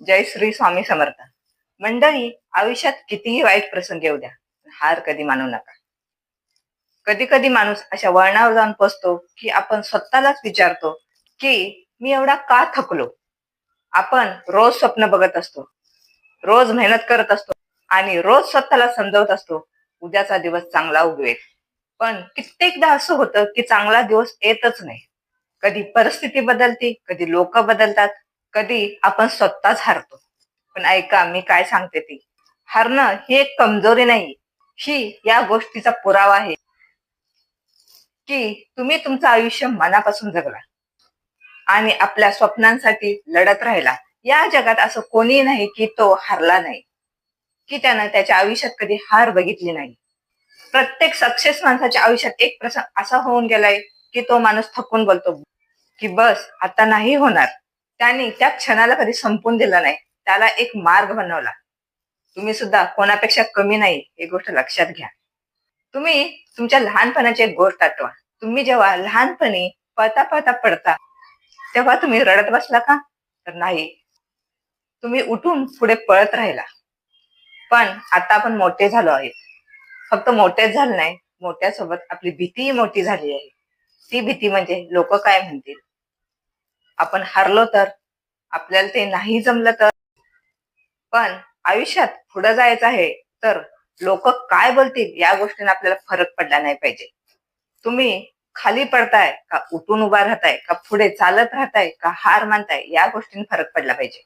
जय श्री स्वामी समर्थ. मंडळी आयुष्यात कितीही वाईट प्रसंग येऊ द्या हार कधी मानू नका. कधी कधी माणूस अशा वळणावर जाऊन पोचतो की आपण स्वतःलाच विचारतो की मी एवढा का थकलो? आपण रोज स्वप्न बघत असतो रोज मेहनत करत असतो आणि रोज स्वतःला समजवत असतो उद्याचा दिवस चांगला उगवेल. पण कित्येकदा असं होतं की चांगला दिवस येतच नाही. कधी परिस्थिती बदलते कधी लोक बदलतात कधी आपण स्वतःच हारतो. पण ऐका मी काय सांगते ती. हारणं ही एक कमजोरी नाही. ही या गोष्टीचा पुरावा आहे. की तुम्ही तुमचं आयुष्य मनापासून जगला. आणि आपल्या स्वप्नांसाठी लढत राहिला. या जगात असं कोणी नाही की तो हारला नाही. की त्यानं त्याच्या आयुष्यात कधी हार बघितली नाही. प्रत्येक सक्सेस माणसाच्या आयुष्यात एक प्रसंग असा होऊन गेलाय की तो माणूस थकून बोलतो. की बस आता नाही होणार. त्याने त्या क्षणाला कधी संपून दिला नाही. त्याला एक मार्ग बनवला. तुम्ही सुद्धा कोणापेक्षा कमी नाही ही गोष्ट लक्षात घ्या. तुम्ही तुमच्या लहानपणाची एक गोष्ट आठवा. तुम्ही जेव्हा लहानपणी पळता पळता पडता तेव्हा तुम्ही रडत बसला का? तर नाही. तुम्ही उठून पुढे पळत राहिला. पण आता आपण मोठे झालो आहेत फक्त मोठेच झालं नाही मोठ्यासोबत आपली भीतीही मोठी झाली आहे. ती भीती म्हणजे लोक काय म्हणतील? आपण हारलो तर आपल्याला ते नाही जमलं तर. पण आयुष्यात पुढे जायचं आहे तर लोक काय बोलतील या गोष्टीने आपल्याला फरक पडला नाही पाहिजे. तुम्ही खाली पडताय का उठून उभा राहताय का पुढे चालत राहताय का हार मानताय या गोष्टीने फरक पडला पाहिजे.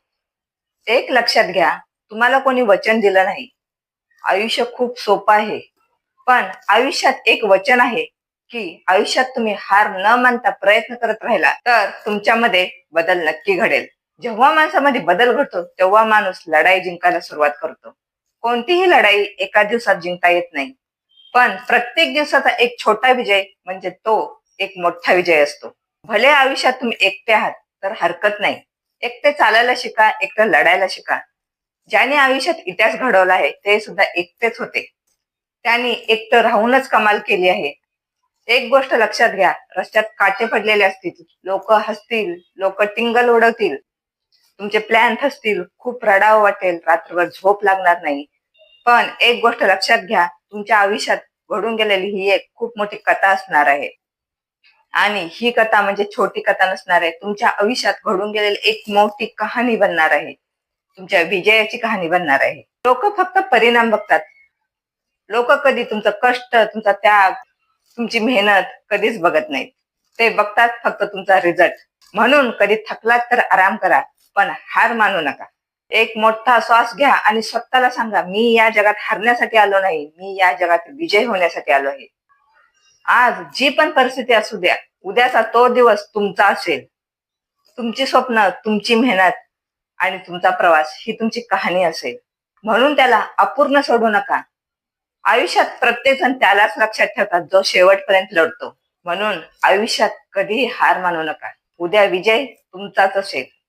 एक लक्षात घ्या तुम्हाला कोणी वचन दिलं नाही. आयुष्य खूप सोपं आहे. पण आयुष्यात एक वचन आहे की आयुष्यात तुम्ही हार न मानता प्रयत्न करत राहिला तर तुमच्यामध्ये बदल नक्की घडेल. जेव्हा माणसामध्ये बदल घडतो तेव्हा माणूस लढाई जिंकायला सुरुवात करतो. कोणतीही लढाई एका दिवसात जिंकता येत नाही. पण प्रत्येक दिवसाचा एक छोटा विजय म्हणजे तो एक मोठा विजय असतो. भले आयुष्यात तुम्ही एकटे आहात तर हरकत नाही. एकटे चालायला शिका एकटं लढायला शिका. ज्याने आयुष्यात इतिहास घडवला आहे ते सुद्धा एकटेच होते. त्यांनी एकटं राहूनच कमाल केली आहे. एक गोष्ट लक्षात घ्या. रस्त्यात काटे पडलेले असतील. लोक हसतील. लोक टिंगल उडवतील. तुमचे प्लॅन हसतील खूप रडावं वाटेल. रात्रभर झोप लागणार नाही. पण एक गोष्ट लक्षात घ्या. तुमच्या आयुष्यात घडून गेलेली ही एक खूप मोठी कथा असणार आहे. आणि ही कथा म्हणजे छोटी कथा नसणार आहे. तुमच्या आयुष्यात घडून गेलेली एक मोठी कहाणी बनणार आहे. तुमच्या विजयाची कहाणी बनणार आहे. लोक फक्त परिणाम बघतात. लोक कधी तुमचं कष्ट तुमचा त्याग तुमची मेहनत कधीच बघत नाहीत. ते बघतात फक्त तुमचा रिझल्ट म्हणून कधी थकलात तर आराम करा पण हार मानू नका. एक मोठा श्वास घ्या आणि स्वतःला सांगा मी या जगात हारण्यासाठी आलो नाही मी या जगात विजय होण्यासाठी आलो आहे. आज जी पण परिस्थिती असू द्या उद्याचा तो दिवस तुमचा असेल. तुमची स्वप्न तुमची मेहनत आणि तुमचा प्रवास ही तुमची कहाणी असेल. म्हणून त्याला अपूर्ण सोडू नका. आयुष्यात प्रत्येक जण त्यालाच लक्षात ठेवतात जो शेवटपर्यंत लढतो. म्हणून आयुष्यात कधीही हार मानू नका. उद्या विजय तुमचाच असेल.